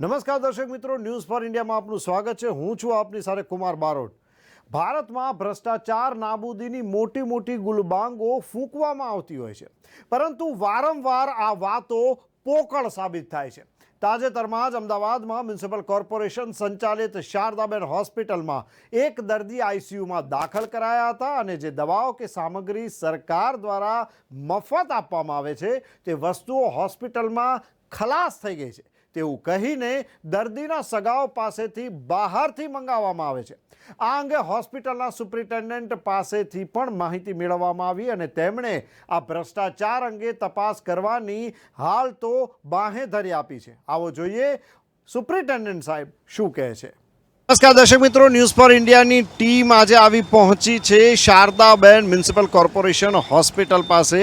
નમસ્કાર દર્શક મિત્રો, ન્યૂઝ ફોર ઇન્ડિયામાં આપનું સ્વાગત છે. હું છું આપની સાથે કુમાર બારોટ. ભારતમાં ભ્રષ્ટાચાર નાબૂદીની મોટી મોટી ગુલબાંગો ફૂંકવામાં આવતી હોય છે. પરંતુ વારંવાર આ વાતો પોકળ સાબિત થાય છે. તાજેતરમાં જ અમદાવાદમાં મ્યુનિસિપલ કોર્પોરેશન સંચાલિત શારદાબેન હોસ્પિટલમાં એક દર્દી આઈસીયુમાં દાખલ કરાયા હતા અને જે દવાઓ કે સામગ્રી સરકાર દ્વારા મફત આપવામાં આવે છે, તે વસ્તુઓ હોસ્પિટલમાં ખલાસ થઈ ગઈ છે. તેવું કહીને દર્દીના સગાઓ પાસેથી બહારથી મંગાવવામાં આવે છે. આ અંગે હોસ્પિટલના સુપ્રિન્ટેન્ડન્ટ પાસેથી પણ માહિતી મેળવવામાં આવી અને તેમણે આ ભ્રષ્ટાચાર અંગે તપાસ કરવાની હાલ તો બાહેધરી આપી છે. આવો જોઈએ સુપ્રિન્ટેન્ડન્ટ સાહેબ શું કહે છે. નમસ્કાર દર્શક મિત્રો ન્યૂઝ ફોર ઇન્ડિયાની ટીમ આજે આવી પહોંચી છે શારદાબેન મ્યુનિસિપલ કોર્પોરેશન હોસ્પિટલ પાસે.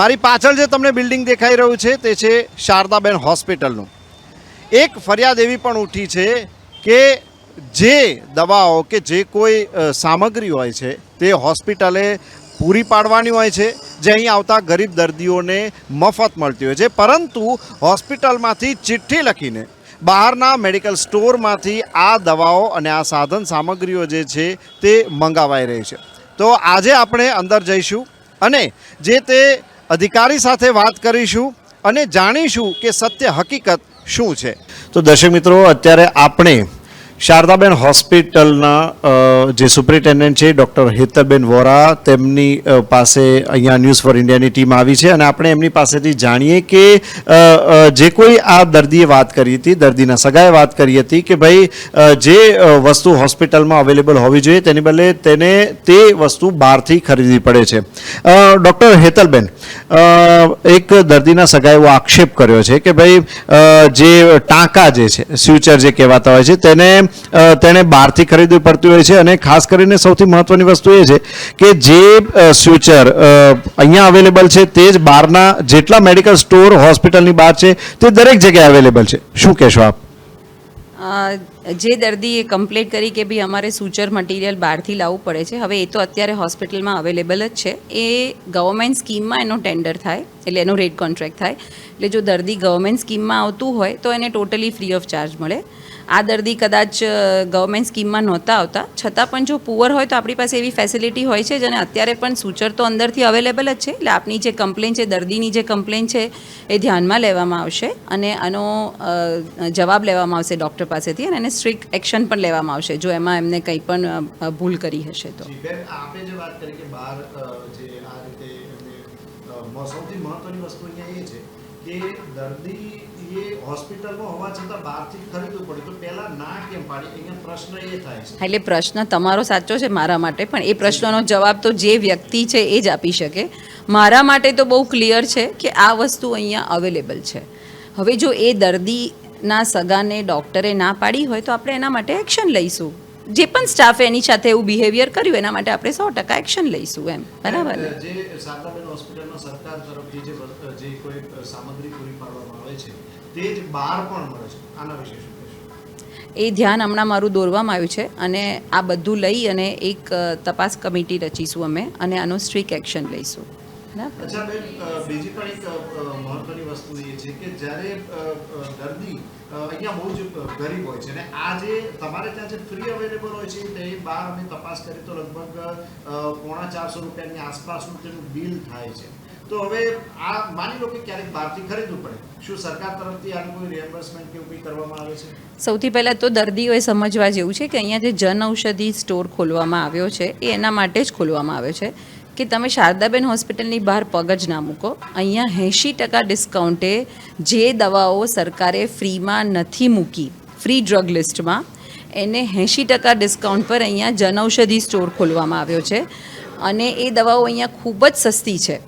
મારી પાછળ જે તમને બિલ્ડિંગ દેખાઈ રહ્યું છે તે છે શારદાબેન હોસ્પિટલનું. એક ફરિયાદ એવી પણ ઉઠી છે કે જે દવાઓ કે જે કોઈ સામગ્રી હોય છે, તે હોસ્પિટલે પૂરી પાડવાની હોય છે, જે અહીં આવતા ગરીબ દર્દીઓને મફત મળતી હોય છે. પરંતુ હોસ્પિટલમાંથી ચિઠ્ઠી લખીને બહારના મેડિકલ સ્ટોરમાંથી આ દવાઓ અને આ સાધન સામગ્રીઓ જે છે તે મંગાવાઈ રહી છે. તો આજે આપણે અંદર જઈશું અને જે તે અધિકારી સાથે વાત કરીશું અને જાણીશું કે સત્ય હકીકત શું છે? તો દર્શક મિત્રો અત્યારે આપણે શારદાબેન હોસ્પિટલના જે સુપ્રિન્ટેન્ડન્ટ છે, ડૉક્ટર હેતલબેન વોરા, તેમની પાસે અહીંયા ન્યૂઝ ફોર ઇન્ડિયાની ટીમ આવી છે. અને આપણે એમની પાસેથી જાણીએ કે જે કોઈ આ દર્દીએ વાત કરી હતી, દર્દીના સગાએ વાત કરી હતી કે ભાઈ જે વસ્તુ હોસ્પિટલમાં અવેલેબલ હોવી જોઈએ, તેની બદલે તેને તે વસ્તુ બહારથી ખરીદવી પડે છે. ડૉક્ટર હેતલબેન એક દર્દીના સગાએ એવો આક્ષેપ કર્યો છે કે ભાઈ જે ટાંકા જે છે સ્યુચર જે કહેવાતા હોય છે, તેને તેણે બહારથી ખરીદવી પડતી હોય છે અને ખાસ કરીને સૌથી મહત્વની વસ્તુ એ છે કે જે સ્યુચર અહીંયા અવેલેબલ છે તે જ બહારના જેટલા મેડિકલ સ્ટોર હોસ્પિટલની બહાર છે તે દરેક જગ્યાએ અવેલેબલ છે. શું કહેશો આપ? જે દર્દીએ કમ્પ્લેટ કરી કે ભાઈ અમારે સૂચર મટીરિયલ બહારથી લાવવું પડે છે, હવે એ તો અત્યારે હોસ્પિટલમાં અવેલેબલ જ છે. એ ગવર્મેન્ટ સ્કીમમાં એનો ટેન્ડર થાય, એટલે એનો રેટ કોન્ટ્રાક્ટ થાય. એટલે જો દર્દી ગવર્મેન્ટ સ્કીમમાં આવતું હોય તો એને ટોટલી ફ્રી ઓફ ચાર્જ મળે. આ દર્દી કદાચ ગવર્મેન્ટ સ્કીમમાં નહોતા આવતા. છતાં પણ જો પુઅર હોય તો આપણી પાસે એવી ફેસિલિટી હોય છે જેને અત્યારે પણ સૂચર તો અંદરથી અવેલેબલ જ છે. એટલે આપની જે કમ્પ્લેન છે, દર્દીની જે કમ્પ્લેન છે, એ ધ્યાનમાં લેવામાં આવશે અને આનો જવાબ લેવામાં આવશે ડૉક્ટર પાસેથી અને એને સ્ટ્રિક્ટ એક્શન પણ લેવામાં આવશે જો એમાં એમને કંઈ પણ ભૂલ કરી હશે તો. આપણે જે વાત કરી કે બહાર જે આ રીતે સૌથી મહત્વની વસ્તુ અહીંયા એ છે કે દર્દી એ હોસ્પિટલમાં હોવા છતાં બહારથી ખરીદવું પડે. તો પહેલા ના કેમ પાડી? અહીંયા પ્રશ્ન એ થાય છે. એટલે પ્રશ્ન તમારો સાચો છે મારા માટે પણ એ પ્રશ્નનો જવાબ તો જે વ્યક્તિ છે એ જ આપી શકે. મારા માટે તો બહુ ક્લિયર છે કે આ વસ્તુ અહીંયા અવેલેબલ છે. હવે જો એ દર્દીના સગાને ડૉક્ટરે ના પાડી હોય તો આપણે એના માટે એક્શન લઈશું. જે પણ સ્ટાફે એની સાથે એવું બિહેવિયર કર્યું એના માટે આપણે સો ટકા એક્શન લઈશું એમ. બરાબર? જે હોસ્પિટલમાં સરકાર તરફથી જે જે કોઈ સામગ્રી પૂરી પાડવામાં આવે છે તે જ બહાર પણ મળે છે. આના વિશે શું એ ધ્યાન હમણાં મારું દોરવામાં આવ્યું છે અને આ બધું લઈ અને એક તપાસ કમિટી રચીશું અમે અને આનો સ્ટ્રિક એક્શન લઈશું. બીજી પણ એક મહત્વની વસ્તુ એ છે કે જ્યારે દર્દી અહીંયા બહુ જ ગરીબ હોય છે અને આ જે તમારે ત્યાં જે ફ્રી અવેલેબલ હોય છે તે બહાર અમે તપાસ કરી તો લગભગ પોણા ચારસો રૂપિયાની આસપાસનું તેનું બિલ થાય છે. તો હવે આ માની લો કે ક્યારેક બહારથી ખરીદવું પડે. શું સરકાર તરફથી આનું કોઈ રિએમ્બર્સમેન્ટ કે એવું કરવામાં આવે છે? સૌથી પહેલાં તો દર્દીઓએ સમજવા જેવું છે કે અહીંયા જે જન ઔષધિ સ્ટોર ખોલવામાં આવ્યો છે, એ એના માટે જ ખોલવામાં આવ્યો છે. કે તમે શારદાબેન હોસ્પિટલની બહાર પગ જ ના મૂકો. અહીંયા એંશી ટકા ડિસ્કાઉન્ટે જે દવાઓ સરકારે ફ્રીમાં નથી મૂકી, ફ્રી ડ્રગ લિસ્ટમાં એને એંશી ટકા ડિસ્કાઉન્ટ પર અહીંયા જનઔષધિ સ્ટોર ખોલવામાં આવ્યો છે. અને એ દવાઓ અહીંયા ખૂબ જ સસ્તી છે.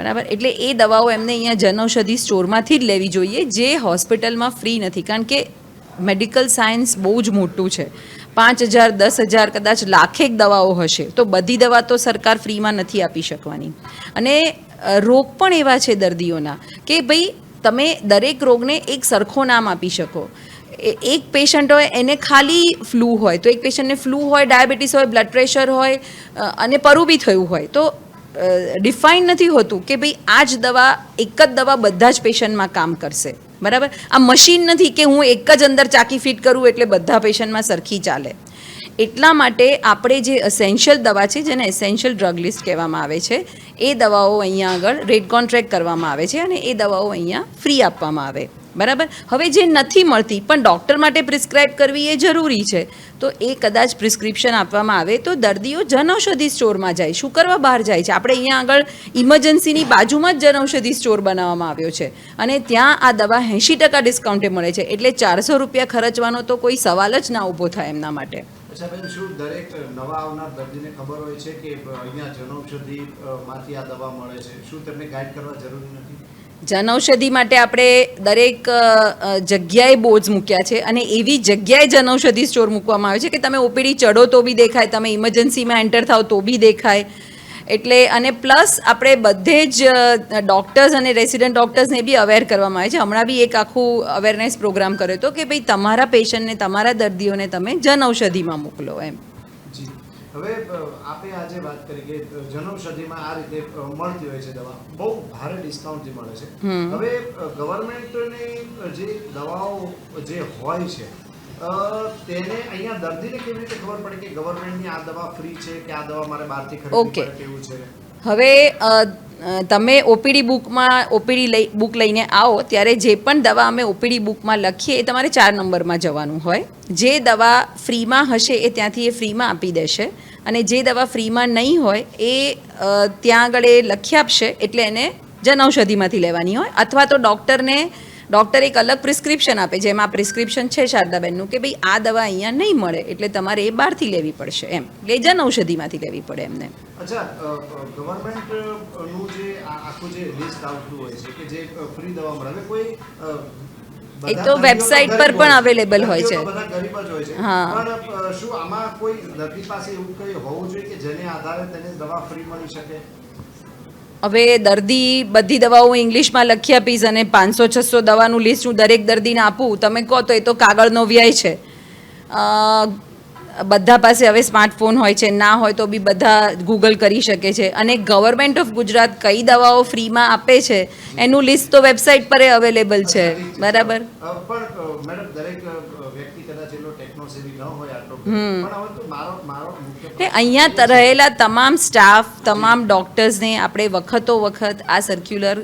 બરાબર? એટલે એ દવાઓ એમને અહીંયા જનૌષધિ સ્ટોરમાંથી જ લેવી જોઈએ, જે હોસ્પિટલમાં ફ્રી નથી. કારણ કે મેડિકલ સાયન્સ બહુ જ મોટું છે. પાંચ હજાર, દસ હજાર કદાચ લાખેક દવાઓ હશે, તો બધી દવા તો સરકાર ફ્રીમાં નથી આપી શકવાની. અને રોગ પણ એવા છે દર્દીઓના કે ભાઈ તમે દરેક રોગને એક સરખો નામ આપી શકો. એક પેશન્ટ હોય, એને ખાલી ફ્લૂ હોય, તો એક પેશન્ટને ફ્લૂ હોય, ડાયાબિટીસ હોય, બ્લડ પ્રેશર હોય અને પરુ બી થયું હોય, તો ડિફાઇન નથી હોતું કે ભાઈ આ જ દવા, એક જ દવા બધા જ પેશન્ટમાં કામ કરશે. બરાબર? આ મશીન નથી કે હું એક જ અંદર ચાકી ફિટ કરું એટલે બધા પેશન્ટમાં સરખી ચાલે. એટલા માટે આપણે જે એસેન્શિયલ દવા છે, જેને એસેન્શિયલ ડ્રગ લિસ્ટ કહેવામાં આવે છે, એ દવાઓ અહીંયા આગળ રેડ કોન્ટ્રેક્ટ કરવામાં આવે છે અને એ દવાઓ અહીંયા ફ્રી આપવામાં આવે. બરાબર? હવે જે નથી મળતી, પણ ડૉક્ટર માટે પ્રિસ્ક્રાઇબ કરવી એ જરૂરી છે. તો એ કદાચ પ્રિસ્ક્રિપ્શન આપવામાં આવે તો દર્દીઓ જનૌષધિ સ્ટોરમાં જાય શું કરવા બહાર જાય છે. આપણે અહીંયા આગળ ઇમરજન્સીની બાજુમાં જ જનૌષધિ સ્ટોર બનાવવામાં આવ્યો છે. અને ત્યાં આ દવા એંશી ટકા ડિસ્કાઉન્ટે મળે છે. એટલે ચારસો રૂપિયા ખર્ચવાનો તો કોઈ સવાલ જ ના ઊભો થાય એમના માટે. દરેક નવા આવનાર દર્દીને ખબર હોય છે કે અહીંયા જનૌષધિ માંથી આ દવા મળે છે? શું તેમને ગાઈડ કરવા જરૂરી નથી? જનૌષધિ માટે આપણે દરેક જગ્યાએ બોર્ડ્સ મૂક્યા છે અને એવી જગ્યાએ જનૌષધિ સ્ટોર મૂકવામાં આવે છે કે તમે ઓપીડી ચડો તો બી દેખાય, તમે ઇમરજન્સીમાં એન્ટર થાવ તો બી દેખાય. એટલે અને પ્લસ આપણે બધે જ ડૉક્ટર્સ અને રેસિડન્ટ ડૉક્ટર્સને બી અવેર કરવામાં આવે છે. હમણાં બી એક આખું અવેરનેસ પ્રોગ્રામ કર્યો હતો કે ભાઈ તમારા પેશન્ટને, તમારા દર્દીઓને તમે જનૌષધિમાં મોકલો એમ. હવે આપે આજે વાત કરી કે જનૌષધિમાં આ રીતે મળતી હોય છે દવા. બહુ ભારે ડિસ્કાઉન્ટથી મળે છે. હવે ગવર્મેન્ટની જે દવાઓ જે હોય છે તેને અહીંયા દર્દીને કેવી રીતે ખબર પડે કે ગવર્મેન્ટની આ દવા ફ્રી છે કે આ દવા મારે બહારથી ખરીદવી. પડે કેવું છે? હવે તમે ઓપીડી બુકમાં ઓપીડી લઈ બુક લઈને આવો, ત્યારે જે પણ દવા અમે ઓપીડી બુકમાં લખીએ, એ તમારે ચાર નંબરમાં જવાનું હોય. જે દવા ફ્રીમાં હશે, એ ત્યાંથી એ ફ્રીમાં આપી દેશે. અને જે દવા ફ્રીમાં નહીં હોય, એ ત્યાં આગળ એ લખી આપશે, એટલે એને જનૌષધિમાંથી લેવાની હોય. અથવા તો ડૉક્ટરને ડૉક્ટર એક અલગ પ્રિસ્ક્રિપ્શન આપે જેમાં આ પ્રિસ્ક્રિપ્શન છે શારદાબેનનું કે ભાઈ આ દવા અહીંયા નહીં મળે એટલે તમારે એ બહારથી લેવી પડશે એમ એટલે જન ઔષધિમાંથી લેવી પડે એમને અચ્છા ગવર્મેન્ટ જે આખું જે લિસ્ટ આવતું હોય છે કે જે ફ્રી દવા મળે કોઈ એ તો વેબસાઇટ પર પણ અવેલેબલ હોય છે. હોય હા. શું આમાં કોઈ દર્દી પાસે એવું કંઈ હોવું જોઈએ કે જેને આધારે તેને દવા ફ્રી મળી શકે હવે દર્દી, બધી દવાઓ ઇંગ્લિશમાં લખી આપીશ અને પાંચસો, છસો દવાનું લિસ્ટ હું દરેક દર્દીને આપું. તમે કહો તો એ તો કાગળનો વ્યય છે. બધા પાસે હવે સ્માર્ટફોન હોય છે. ના હોય તો બી બધા ગૂગલ કરી શકે છે. અને ગવર્મેન્ટ ઓફ ગુજરાત કઈ દવાઓ ફ્રીમાં આપે છે? એનું લિસ્ટ તો વેબસાઇટ પર અવેલેબલ છે. બરાબર? પણ મેડમ દરેક વ્યક્તિ કદાચ ટેકનોસેવી ન હોય અહીંયા રહેલા તમામ સ્ટાફ તમામ ડૉક્ટર્સને આપણે વખતો વખત આ સર્ક્યુલર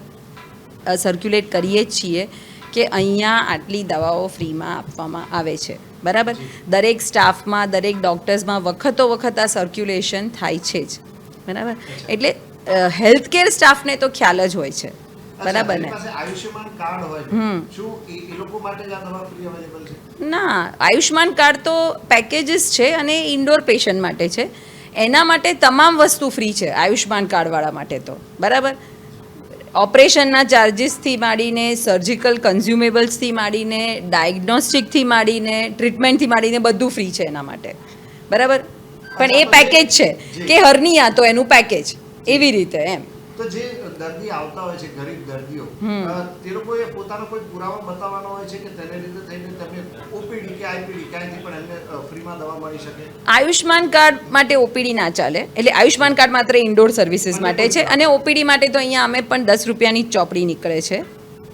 સર્ક્યુલેટ કરીએ જ છીએ કે અહીંયા આટલી દવાઓ ફ્રીમાં આપવામાં આવે છે. બરાબર? દરેક સ્ટાફમાં દરેક ડૉક્ટર્સમાં વખતો વખત આ સર્ક્યુલેશન થાય છે જ. બરાબર? એટલે હેલ્થ કેર સ્ટાફને તો ખ્યાલ જ હોય છે. બરાબર ને? આયુષ્યમાન કાર્ડ હોય શું એ એ લોકો માટે જ આ દવા ફ્રી અવેલેબલ છે? ના આયુષ્યમાન કાર્ડ તો પેકેજીસ છે અને ઇન્ડોર પેશન્ટ માટે છે. એના માટે તમામ વસ્તુ ફ્રી છે આયુષ્યમાન કાર્ડવાળા માટે તો. બરાબર? ઓપરેશનના ચાર્જિસથી માંડીને સર્જિકલ કન્ઝ્યુમેબલ્સથી માંડીને ડાયગ્નોસ્ટિકથી માંડીને ટ્રીટમેન્ટથી માંડીને બધું ફ્રી છે એના માટે. બરાબર? પણ એ પેકેજ છે કે હર્નિયા તો એનું પેકેજ એવી રીતે એમ. તો જે દર્દી આવતા હોય છે ગરીબ દર્દીઓ તે લોકોએ પોતાનો કોઈ પુરાવો બતાવવાનો હોય છે કે તેને લીધે થઈને તમે ઓપીડી કે આઈપીડી ક્યાંયથી પણ એમને ફ્રીમાં દવા મળી શકે? આયુષ્માન કાર્ડ માટે ઓપીડી ના ચાલે. એટલે આયુષ્માન કાર્ડ માત્ર ઇન્ડોર સર્વિસીસ માટે છે અને ઓપીડી માટે તો અહીંયા અમે પણ દસ રૂપિયાની ચોપડી નીકળે છે.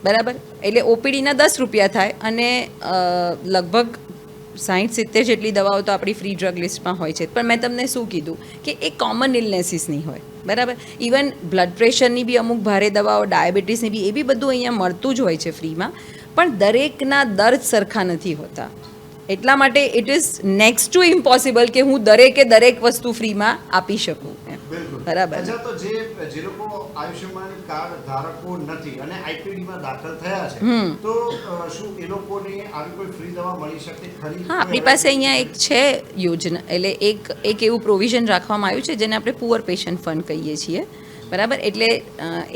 બરાબર? એટલે ઓપીડીના દસ રૂપિયા થાય અને લગભગ સાઠ સિત્તેર જેટલી દવાઓ તો આપણી ફ્રી ડ્રગ લિસ્ટમાં હોય છે. પણ મેં તમને શું કીધું? કે એ કોમન ઇલનેસીસની હોય. બરાબર? ઇવન બ્લડ પ્રેશરની બી અમુક ભારે દવાઓ ડાયાબિટીસની બી, એ બી બધું અહીંયા મળતું જ હોય છે ફ્રીમાં પણ દરેકના દર્દ સરખા નથી હોતા. એટલા માટે it is next to impossible કે હું દરેકે દરેક વસ્તુ ફ્રીમાં આપી શકું. બરાબર. તો જે જે લોકો આયુષ્યમાન કાર્ડ ધારકો નથી અને આઈપીડીમાં દાખલ થયા છે તો શું એ લોકોને આવી કોઈ ફ્રી દવા મળી શકે? ખરી હા આપણી પાસે અહીંયા એક છે યોજના એટલે એક એક એવું પ્રોવિઝન રાખવામાં આવ્યું છે જેને આપણે પુઅર પેશન્ટ ફંડ કહીએ છીએ. બરાબર? એટલે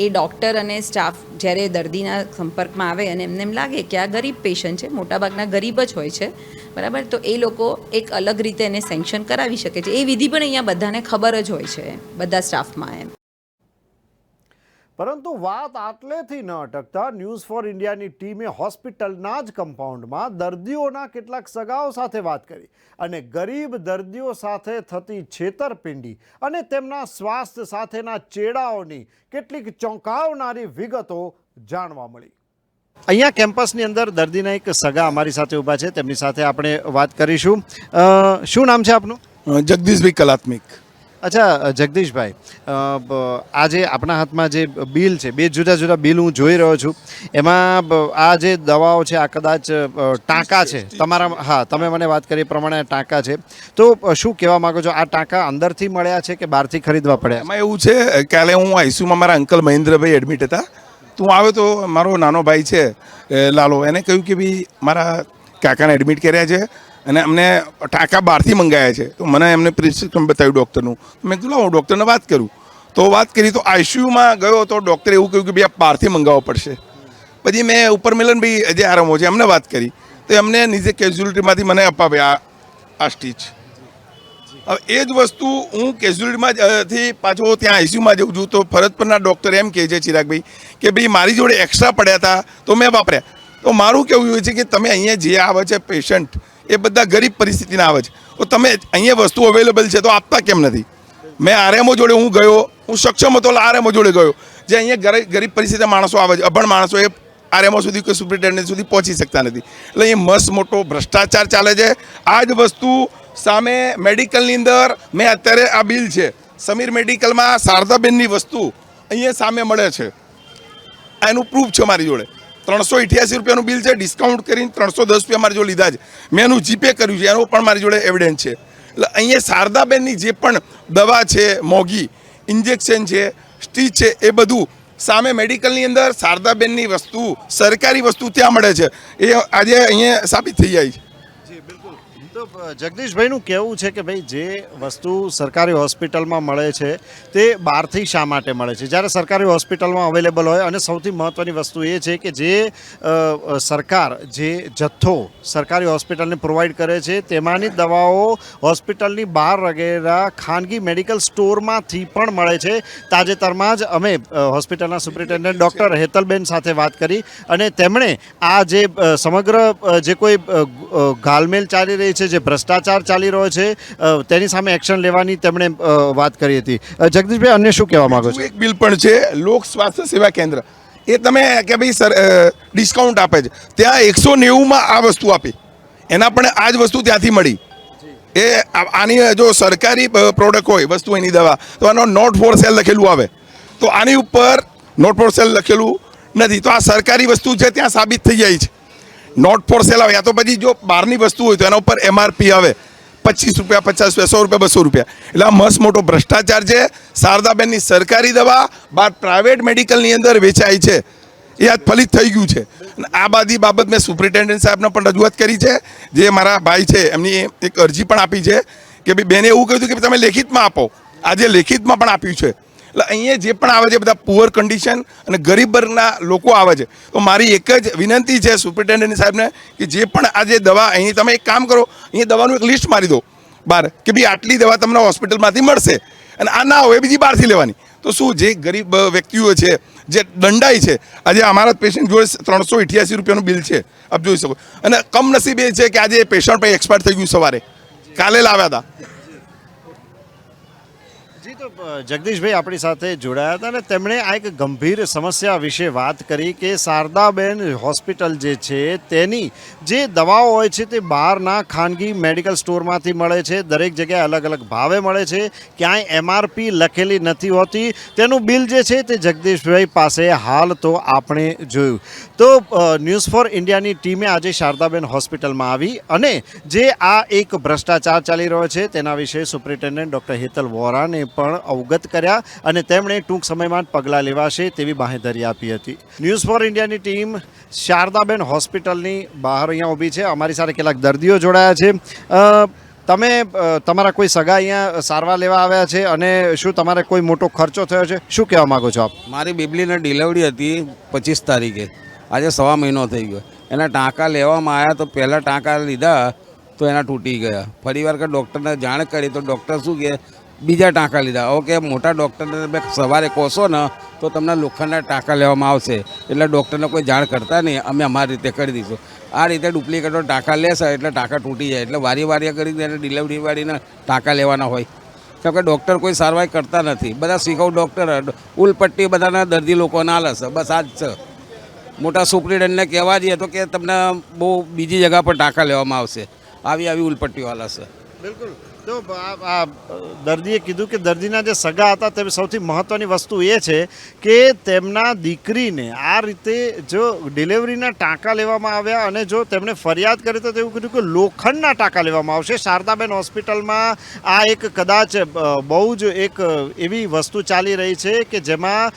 એ ડૉક્ટર અને સ્ટાફ જ્યારે દર્દીના સંપર્કમાં આવે અને એમને એમ લાગે કે આ ગરીબ પેશન્ટ છે, મોટાભાગના ગરીબ જ હોય છે, બરાબર? તો એ લોકો એક અલગ રીતે એને સેન્કશન કરાવી શકે છે. એ વિધિ પણ અહીંયા બધાને ખબર જ હોય છે, બધા સ્ટાફમાં એમ. પરંતુ વાત આટલેથી ન અટકતા ન્યૂઝ ફોર ઇન્ડિયાની ટીમે હોસ્પિટલના જ કમ્પાઉન્ડમાં દર્દીઓના કેટલાક સગાઓ સાથે વાત કરી અને ગરીબ દર્દીઓ સાથે થતી છેતરપિંડી અને તેમના સ્વાસ્થ્ય સાથેના ચેડાઓની કેટલીક ચોંકાવનારી વિગતો જાણવા મળી. અહીંયા કેમ્પસની અંદર દર્દીના એક સગા અમારી સાથે ઊભા છે. તેમની સાથે આપણે વાત કરીશું. શું નામ છે આપનું? જગદીશભાઈ કલાત્મિક. અચ્છા જગદીશભાઈ આજે આપણા હાથમાં જે બિલ છે બે જુદા જુદા બિલ હું જોઈ રહ્યો છું. એમાં આ જે દવાઓ છે આ કદાચ ટાંકા છે તમારા હા તમે મને વાત કરી પ્રમાણે આ ટાંકા છે. તો શું કહેવા માંગો છો? આ ટાંકા અંદરથી મળ્યા છે કે બહારથી ખરીદવા પડ્યા એમાં એવું છે કાલે હું આઈસીયુમાં મારા અંકલ મહેન્દ્રભાઈ એડમિટ હતા. તું આવ્યો તો મારો નાનો ભાઈ છે લાલો એને કહ્યું કે ભાઈ મારા કાકાને એડમિટ કર્યા છે. અને અમને ટાંકા બહારથી મંગાયા છે. તો મને એમને પ્રિસ્ક્રિપ્શન બતાવ્યું ડૉક્ટરનું. મેં કીધું હું ડૉક્ટરને વાત કરું. તો વાત કરી તો આઈસીયુમાં ગયો તો ડૉક્ટરે એવું કહ્યું કે ભાઈ આ બહારથી મંગાવવો પડશે. પછી મેં ઉપર મિલનભાઈ જે આરામો છે એમને વાત કરી. તો એમને નીચે કેઝ્યુલિટીમાંથી મને અપાવ્યા આ આ સ્ટીચ હવે એ જ વસ્તુ હું કેઝ્યુલિટીમાં જ, પાછો ત્યાં આઈસીયુમાં જઉં છું તો ફરજ પરના ડૉક્ટર એમ કહે છે ચિરાગભાઈ કે ભાઈ મારી જોડે એક્સ્ટ્રા પડ્યા હતા તો મેં વાપર્યા. તો મારું કેવું એવું છે કે તમે અહીંયા જે આવે છે પેશન્ટ એ બધા ગરીબ પરિસ્થિતિના આવે છે. તો તમે અહીંયા વસ્તુ અવેલેબલ છે તો આપતા કેમ નથી? મેં આરએમઓ જોડે હું ગયો, હું સક્ષમ હતો આરએમઓ જોડે ગયો. જે અહીંયા ગરીબ પરિસ્થિતિના માણસો આવે છે, અભણ માણસો એ આરએમઓ સુધી કે સુપ્રિન્ટેન્ડન્ટ સુધી પહોંચી શકતા નથી. એટલે એ મસ્ત મોટો ભ્રષ્ટાચાર ચાલે છે. આ જ વસ્તુ સામે મેડિકલની અંદર મેં અત્યારે આ બિલ છે. સમીર મેડિકલમાં શારદાબેનની વસ્તુ અહીંયા સામે મળે છે. એનું પ્રૂફ છે મારી જોડે. ત્રણસો અઠ્યાસી રૂપિયાનું બિલ છે ડિસ્કાઉન્ટ કરીને ત્રણસો દસ રૂપિયા મારી જોડે લીધા છે. મેં એનું જીપે કર્યું છે, એનો પણ મારી જોડે એવિડન્સ છે. એટલે અહીંયા શારદાબેનની જે પણ દવા છે, મોંઘી ઇન્જેક્શન છે સ્ટીચ છે, એ બધું સામે મેડિકલની અંદર શારદાબેનની વસ્તુ, સરકારી વસ્તુ ત્યાં મળે છે. એ આજે અહીંયા સાબિત થઈ જાય છે. જી તો જગદીશભાઈનું કહેવું છે કે ભાઈ જે વસ્તુ સરકારી હોસ્પિટલમાં મળે છે તે બહારથી શા માટે મળે છે? જ્યારે સરકારી હોસ્પિટલમાં અવેલેબલ હોય અને સૌથી મહત્ત્વની વસ્તુ એ છે કે જે સરકાર જે જથ્થો સરકારી હોસ્પિટલને પ્રોવાઈડ કરે છે તેમાંની દવાઓ હોસ્પિટલની બહાર વગેરે ખાનગી મેડિકલ સ્ટોરમાંથી પણ મળે છે. તાજેતરમાં જ અમે હોસ્પિટલના સુપ્રિન્ટેન્ડન્ટ ડૉક્ટર હેતલબેન સાથે વાત કરી અને તેમણે આ જે સમગ્ર જે કોઈ અ, ગ- અ, ઘાલમેલ ચાલી રહી છે જે ભ્રષ્ટાચાર ચાલી રહ્યો છે તેની સામે એક્શન લેવાની તેમણે વાત કરી હતી. જગદીશભાઈ, અન્ય શું કહેવા માંગો છો? એક બિલ પણ છે, લોક સ્વાસ્થ્ય સેવા કેન્દ્ર. એ તમે કે ભાઈ સર ડિસ્કાઉન્ટ આપે છે. ત્યાં એકસો નેવુંમાં આ વસ્તુ આપી. એના પણ આ જ વસ્તુ ત્યાંથી મળી. એ આની, જો સરકારી પ્રોડક્ટ હોય, વસ્તુ એની દવા, તો આનો નોટ ફોર સેલ લખેલું આવે. તો આની ઉપર નોટ ફોર સેલ લખેલું નથી. તો આ સરકારી વસ્તુ છે, ત્યાં સાબિત થઈ જાય છે. નોટ ફોર સેલ આવે. યા તો પછી જો બહારની વસ્તુ હોય તો એના ઉપર એમઆરપી આવે. પચીસ રૂપિયા, પચાસ રૂપિયા, સો રૂપિયા, બસો રૂપિયા. એટલે આ મસ્ત મોટો ભ્રષ્ટાચાર છે. શારદાબેનની સરકારી દવા, બાદ પ્રાઇવેટ મેડિકલની અંદર વેચાય છે. એ આજ ફલિત થઈ ગયું છે. આ બધી બાબત મેં સુપ્રિન્ટેન્ડન્ટ સાહેબને પણ રજૂઆત કરી છે. જે મારા ભાઈ છે, એમની એક અરજી પણ આપી છે કે ભાઈ બેને એવું કહ્યું હતું કે તમે લેખિતમાં આપો. આજે લેખિતમાં પણ આપ્યું છે. એટલે અહીંયા જે પણ આવે છે, બધા પુઅર કન્ડિશન અને ગરીબ વર્ગના લોકો આવે છે, તો મારી એક જ વિનંતી છે સુપ્રિન્ટેન્ડન્ટ સાહેબને કે જે પણ આ જે દવા અહીં, તમે એક કામ કરો, અહીંયા દવાનું એક લિસ્ટ મારી દો બહાર કે ભાઈ આટલી દવા તમને હોસ્પિટલમાંથી મળશે અને આ ના હોય બીજી બહારથી લેવાની. તો શું જે ગરીબ વ્યક્તિઓ છે, જે દંડાઈ છે, આજે અમારા પેશન્ટ જોડે ત્રણસો અઠ્યાસી રૂપિયાનું બિલ છે, આપ જોઈ શકો. અને કમનસીબ એ છે કે આજે પેશન્ટ પણ એક્સપાયર થઈ ગયું સવારે. કાલે લાવ્યા હતા જી, તો જગદીશભાઈ આપણી સાથે જોડાયા હતા અને તેમણે આ એક ગંભીર સમસ્યા વિશે વાત કરી કે શારદાબેન હોસ્પિટલ જે છે, તેની જે દવાઓ હોય છે તે બહારના ખાનગી મેડિકલ સ્ટોરમાંથી મળે છે, દરેક જગ્યાએ અલગ અલગ ભાવે મળે છે, ક્યાંય એમઆરપી લખેલી નથી હોતી. તેનું બિલ જે છે તે જગદીશભાઈ પાસે હાલ તો આપણે જોયું. તો ન્યૂઝ ફોર ઇન્ડિયાની ટીમે આજે શારદાબેન હોસ્પિટલમાં આવી અને જે આ એક ભ્રષ્ટાચાર ચાલી રહ્યો છે તેના વિશે સુપ્રિન્ટેન્ડન્ટ ડૉક્ટર હેતલ વોરાને પણ અવગત કર્યા અને તેમણે ટૂંક સમયમાં પગલાં લેવાશે તેવી બાંહેધરી આપી હતી. ન્યૂઝ ફોર ઇન્ડિયાની ટીમ શારદાબેન હોસ્પિટલની બહાર અહીંયા ઊભી છે. અમારી સાથે કેટલાક દર્દીઓ જોડાયા છે. તમે તમારા કોઈ સગા અહીંયા સારવાર લેવા આવ્યા છે અને શું તમારે કોઈ મોટો ખર્ચો થયો છે? શું કહેવા માગો છો આપ? મારી બેબલીને ડિલિવરી હતી પચીસ તારીખે. આજે સવા મહિનો થઈ ગયો. એના ટાંકા લેવામાં આવ્યા તો પહેલાં ટાંકા લીધા તો એના તૂટી ગયા. ફરીવાર કે ડૉક્ટરને જાણ કરી તો ડૉક્ટર શું કહે? બીજા ટાંકા લીધા. ઓકે મોટા ડૉક્ટરને તમે સવારે કહશો ને, તો તમને લોખંડના ટાંકા લેવામાં આવશે. એટલે ડૉક્ટરને કોઈ જાણ કરતા નહીં. અમે અમારી રીતે કરી દઈશું. આ રીતે ડુપ્લિકેટો ટાંકા લેશે એટલે ટાંકા તૂટી જાય. એટલે વારી વારી કરી એને ડિલિવરી વાળીને ટાંકા લેવાના હોય. કેમ કે ડૉક્ટર કોઈ સારવાર કરતા નથી. બધા શીખવ ડૉક્ટર ઉલપટ્ટી બધાના દર્દી લોકોના હાલ હશે બસ આ જ છે. મોટા સુપ્રિન્ટેન્ડને કહેવા જઈએ તો કે તમને બહુ બીજી જગા પર ટાંકા લેવામાં આવશે. આવી આવી ઉલપટ્ટીઓ હાલ હશે બિલકુલ. તો આ દર્દીએ કીધું કે દર્દીના જે સગા હતા તે સૌથી મહત્ત્વની વસ્તુ એ છે કે તેમના દીકરીને આ રીતે જો ડિલિવરીના ટાંકા લેવામાં આવ્યા અને જો તેમણે ફરિયાદ કરી તો તેવું કીધું કે લોખંડના ટાંકા લેવામાં આવશે. શારદાબેન હોસ્પિટલમાં આ એક કદાચ બહુ જ એક એવી વસ્તુ ચાલી રહી છે કે જેમાં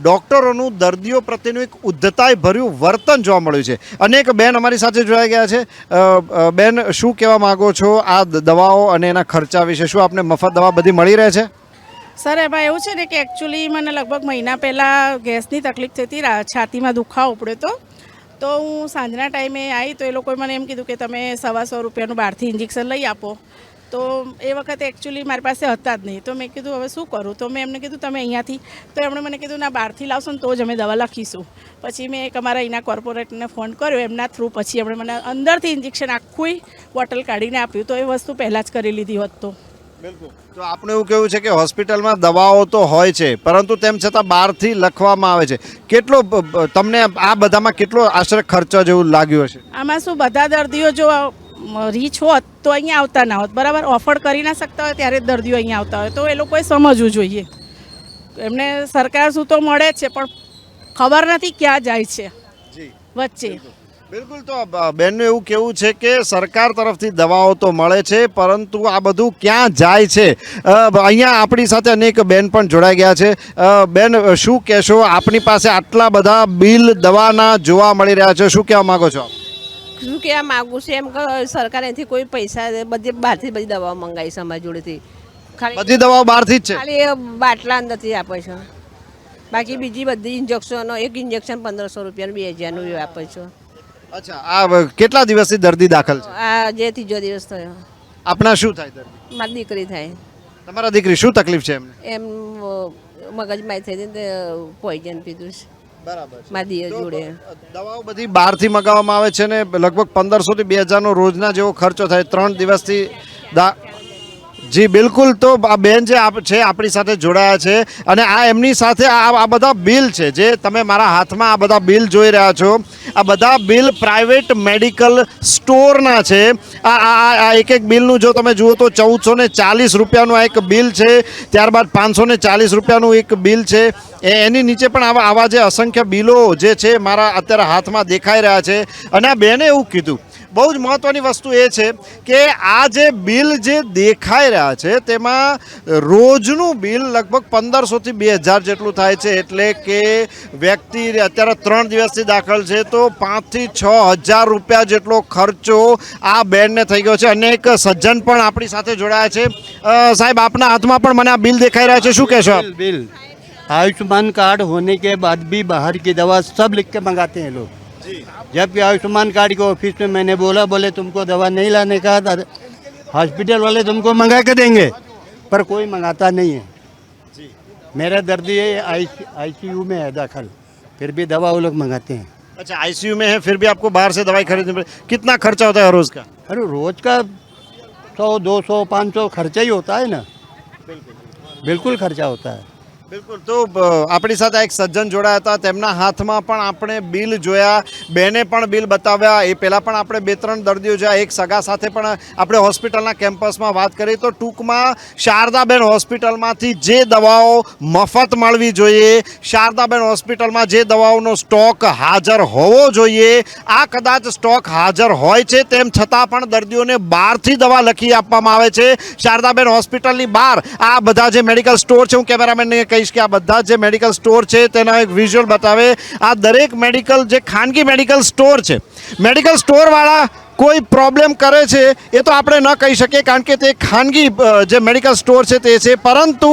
ડોક્ટરોનું દર્દીઓ પ્રત્યેનું એક ઉદ્ધતાય ભર્યું વર્તન જોવા મળ્યું છે. અનેક બેન અમારી સાથે જોડાઈ ગયા છે. બેન, શું કહેવા માગો છો આ દવાઓ અને એના ખર્ચા વિશે? શું આપને મફત દવા બધી મળી રહે છે? સર એમાં એવું છે ને કે એકચ્યુઅલી મને લગભગ મહિના પહેલાં ગેસની તકલીફ થતી છાતીમાં દુખાવો ઉપડ્યો હતો તો હું સાંજના ટાઈમે આવી તો એ લોકોએ મને એમ કીધું કે તમે સવા સો રૂપિયાનું બહારથી ઇન્જેક્શન લઈ આપો. તો એ વખતે એકચ્યુઅલી મારી પાસે હતા જ નહીં. તો મેં કીધું હવે શું કરું? તો મેં એમને કીધું તમે અહીંયાથી. તો એમણે મને કીધું ના બહારથી લાવશો ને તો જ અમે દવા લખીશું. પછી મેં એક અમારા અહીંના કોર્પોરેટને ફોન કર્યો એમના થ્રુ પછી એમણે મને અંદરથી ઇન્જેક્શન આખું બોટલ કાઢીને આપ્યું. તો એ વસ્તુ પહેલાં જ કરી લીધી હોત તો. તો આપણે એવું કેવું છે કે હોસ્પિટલમાં દવાઓ તો હોય છે પરંતુ તેમ છતાં બહારથી લખવામાં આવે છે. કેટલો તમને આ બધામાં કેટલો આશરે ખર્ચો જેવું લાગ્યું હશે? આમાં શું બધા દર્દીઓ જો રીચ હોત તો અહીંયા આવતા ના હોત. બરાબર? ઓફર કરી ના શકતા હોય ત્યારે દર્દીઓ અહીંયા આવતા હોય. તો એ લોકોએ સમજવું જોઈએ. એમને સરકાર શું તો મળે છે પણ ખબર નથી ક્યાં જાય છે. વચ્ચે. બિલકુલ. તો બેનનું એવું કેવું છે કે સરકાર તરફથી દવાઓ તો મળે છે પરંતુ આ બધું ક્યાં જાય છે? અહીંયા આપણી સાથે અનેક બેન પણ જોડાઈ ગયા છે. બેન શું કહેશો? આપની પાસે આટલા બધા બિલ દવાના જોવા મળી રહ્યા છે. શું કહેવા માંગો છો આપ? શું કહેવા માગું છું? એમ કે સરકાર એથી કોઈ પૈસા બધી બહારથી બધી દવાઓ મંગાવી છે અમારી જોડેથી. ખાલી બધી દવાઓ બહારથી જ છે? ખાલી બાટલા અંદરથી આપે છે. બાકી બીજી બધી ઇન્જેક્શનો એક ઇન્જેક્શન પંદરસો રૂપિયાનું બે હજારનું આપે છે. અચ્છા આ કેટલા દિવસથી દર્દી દાખલ છે? આ જે ત્રીજો દિવસ થયો. આપણા શું થાય દર્દી? મારી દીકરી થાય. તમારા દીકરી શું તકલીફ છે એમને? એમ અ, મગજમાં થઈ પોઈઝન પીધું છે. બરાબર મારી જોડે. દવાઓ બધી બહારથી મગાવવામાં આવે છે ને લગભગ પંદરસો થી બે હજારનો રોજના જેવો ખર્ચો થાય ત્રણ દિવસથી જી, બિલકુલ તો આ બેન જે છે, આપણી સાથે જોડાયા છે અને આ એમની સાથે આ બધા બિલ છે, જે તમે મારા હાથમાં આ બધા બિલ જોઈ રહ્યા છો. આ બધા બિલ પ્રાઇવેટ મેડિકલ સ્ટોરના છે. આ આ એક એક બિલનું જો તમે જુઓ તો ચૌદસો ને ચાલીસ રૂપિયાનું આ એક બિલ છે, ત્યારબાદ પાંચસો ને ચાલીસ રૂપિયાનું એક બિલ છે. એની નીચે પણ આવા આવા જે અસંખ્ય બિલો જે છે મારા અત્યારે હાથમાં દેખાઈ રહ્યા છે. અને આ બેને એવું કીધું બહુ જ મહત્ત્વની વસ્તુ એ છે કે આ જે બિલ જે દેખાઈ રહ્યા છે તેમાં રોજનું બિલ લગભગ પંદરસોથી બે હજાર જેટલું થાય છે એટલે કે વ્યક્તિ અત્યારે ત્રણ દિવસથી દાખલ છે તો પાંચથી છ હજાર રૂપિયા જેટલો ખર્ચો આ બેનને થઈ ગયો છે અનેક સજ્જન પણ આપણી સાથે જોડાયા છે અ, સાહેબ આપના હાથમાં પણ મને આ બિલ દેખાઈ રહ્યા છે શું કહેશો આપ बिल बिल आयुष्मान कार्ड होने के बाद भी बाहर की दवा सब लिख के मंगाते हैं लोग जबकि आयुष्मान कार्ड के ऑफ़िस में मैंने बोला बोले तुमको दवा नहीं लाने का था हॉस्पिटल वाले तुमको मंगा के देंगे। पर कोई मंगाता नहीं है। मेरा दर्दी आई आईसीयू में है दाखिल फिर भी दवा वो लोग मंगाते हैं। अच्छा आईसीयू में है फिर भी आपको बाहर से दवाई खरीदनी पड़े। कितना खर्चा होता है हर रोज का? अरे रोज का सौ दो सौ पाँच सौ खर्चा ही होता है ना। बिल्कुल खर्चा होता है। બિલકુલ. તો આપણી સાથે એક સજ્જન જોડાયા હતા. તેમના હાથમાં પણ આપણે બિલ જોયા. બેને પણ બિલ બતાવ્યા. એ પહેલાં પણ આપણે બે ત્રણ દર્દીઓ જોયા. એક સગા સાથે પણ આપણે હોસ્પિટલના કેમ્પસમાં વાત કરી. તો, ટૂંકમાં શારદાબેન હોસ્પિટલમાંથી જે દવાઓ મફત મળવી જોઈએ, શારદાબેન હોસ્પિટલમાં જે દવાઓનો સ્ટોક હાજર હોવો જોઈએ, આ કદાચ સ્ટોક હાજર હોય છે, તેમ છતાં પણ દર્દીઓને બહારથી દવા લખી આપવામાં આવે છે. શારદાબેન હોસ્પિટલની બહાર આ બધા જે મેડિકલ સ્ટોર છે, હું કેમેરામેનને કહીશ કે આ બધા જે મેડિકલ સ્ટોર છે, તેના એક વિઝ્યુઅલ બતાવે. આ દરેક મેડિકલ જે ખાનગી મેડિકલ સ્ટોર છે મેડિકલ સ્ટોરવાળા કોઈ પ્રોબ્લેમ કરે છે, એ તો આપણે ન કહી શકીએ, કારણ કે તે ખાનગી જે મેડિકલ સ્ટોર છે તે છે. પરંતુ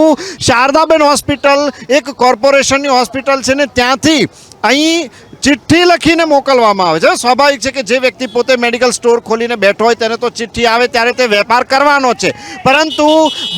શારદાબેન હોસ્પિટલ એક કોર્પોરેશનની હોસ્પિટલ છે ને, ત્યાંથી અહીં ચિઠ્ઠી લખીને મોકલવામાં આવે છે. સ્વાભાવિક છે કે જે વ્યક્તિ પોતે મેડિકલ સ્ટોર ખોલીને બેઠો હોય તેને તો ચિઠ્ઠી આવે ત્યારે તે વેપાર કરવાનો છે. પરંતુ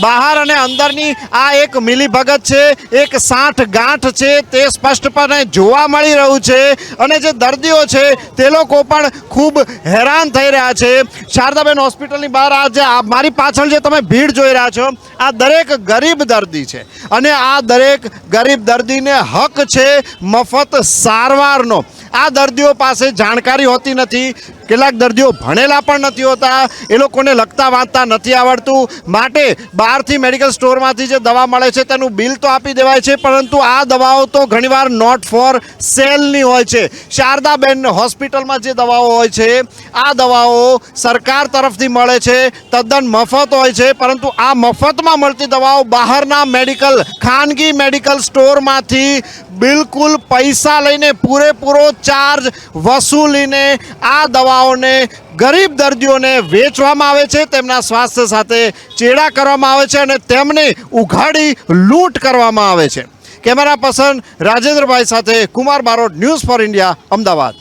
બહાર અને અંદરની આ એક મિલીભગત છે, એક સાઠ ગાંઠ છે, તે સ્પષ્ટપણે જોવા મળી રહ્યું છે અને જે દર્દીઓ છે, તે લોકો પણ ખૂબ હેરાન થઈ રહ્યા છે. શારદાબેન હોસ્પિટલની બહાર આ જે મારી પાછળ જે તમે ભીડ જોઈ રહ્યા છો, આ દરેક ગરીબ દર્દી છે. અને આ દરેક ગરીબ દર્દીને હક છે, મફત સારવારનો. hermano, આ દર્દીઓ પાસે જાણકારી હોતી નથી, કેટલાક દર્દીઓ ભણેલા પણ નથી હોતા, એ લોકોને લખતા વાંચતા નથી આવડતું. માટે બહારથી મેડિકલ સ્ટોરમાંથી જે દવા મળે છે તેનું બિલ તો આપી દેવાય છે, પરંતુ આ દવાઓ તો ઘણીવાર નોટ ફોર સેલની હોય છે. શારદાબેન હોસ્પિટલમાં જે દવાઓ હોય છે, આ દવાઓ સરકાર તરફથી મળે છે, તદ્દન મફત હોય છે, પરંતુ આ મફતમાં મળતી દવાઓ બહારના મેડિકલ, ખાનગી મેડિકલ સ્ટોરમાંથી બિલકુલ પૈસા લઈને પૂરેપૂરો ચાર્જ વસૂલીને આ દવાઓને ગરીબ દર્દીઓને વેચવામાં આવે છે, તેમના સ્વાસ્થ્ય સાથે ચેડા કરવામાં આવે છે અને તેમને ઉઘાડી લૂંટ કરવામાં આવે છે. કેમેરા પર્સન રાજેન્દ્રભાઈ સાથે Kumar Barot, news for India, Ahmedabad.